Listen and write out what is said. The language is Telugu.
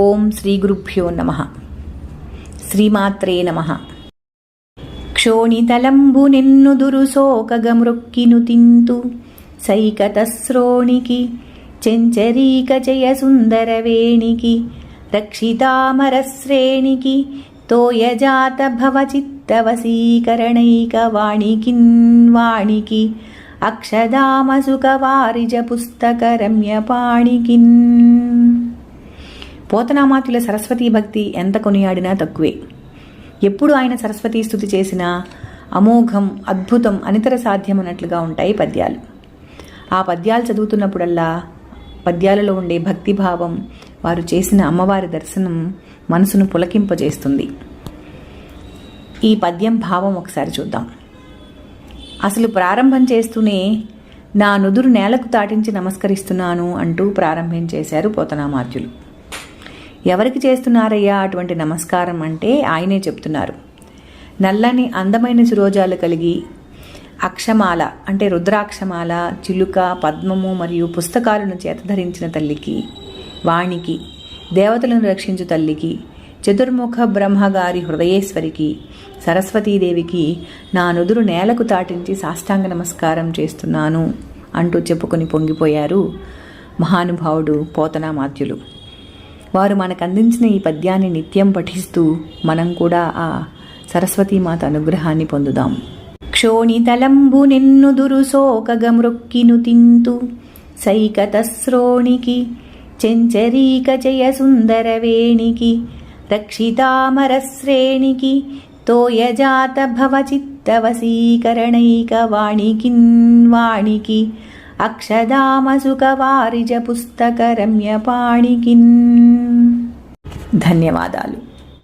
ఓం శ్రీ గురుభ్యో నమ. శ్రీమాత్రే నమ. క్షోణితలంబు నిన్నుదురు సోకగమృక్కిను తింతు సైకతశ్రోణికి చెంచరీక జయ సుందరవేణికి రక్షితామరశ్రేణికి తోయజాత భవచిత్తవసీకరణైక వాణికిన్ వాణికి అక్షదామసుకవారిజ పుస్తక రమ్యపాణికిన్ పోతనామాతుల సరస్వతీ భక్తి ఎంత కొనియాడినా తక్కువే. ఎప్పుడు ఆయన సరస్వతీ స్థుతి చేసినా అమోఘం అద్భుతం అనితర సాధ్యమన్నట్లుగా ఉంటాయి పద్యాలు. ఆ పద్యాలు చదువుతున్నప్పుడల్లా పద్యాలలో ఉండే భక్తిభావం వారు చేసిన అమ్మవారి దర్శనం మనసును పులకింపజేస్తుంది. ఈ పద్యం భావం ఒకసారి చూద్దాం. అసలు ప్రారంభం చేస్తూనే నా నుదురు నేలకు తాటించి నమస్కరిస్తున్నాను అంటూ ప్రారంభం చేశారు పోతనామాత్యులు ఎవరికి చేస్తున్నారయ్యా అటువంటి నమస్కారం అంటే ఆయనే చెప్తున్నారు. నల్లని అందమైన శిరోజాలు కలిగి అక్షమాల అంటే రుద్రాక్షమాల చిలుక పద్మము మరియు పుస్తకాలను చేతధరించిన తల్లికి వాణికి దేవతలను రక్షించు తల్లికి చతుర్ముఖ బ్రహ్మగారి హృదయేశ్వరికి సరస్వతీదేవికి నా నుదురు నేలకు తాటించి సాష్టాంగ నమస్కారం చేస్తున్నాను అంటూ చెప్పుకొని పొంగిపోయారు మహానుభావుడు పోతనామాత్యులు వారు మనకు అందించిన ఈ పద్యాన్ని నిత్యం పఠిస్తూ మనం కూడా ఆ సరస్వతీమాత అనుగ్రహాన్ని పొందుదాం. క్షోణితలంబు నిన్ను దురుసోకగమృక్కిను తింతు సైకతశ్రోణికి చెంచరీక జయ సుందరవేణికి రక్షితామరశ్రేణికి తోయజాత భవచిత్తవసీకరణైక వాణికిన్ వాణికి అక్షదామసుకవారిజ పుస్తక రమ్యపాణికిన్ ధన్యవాదాలు.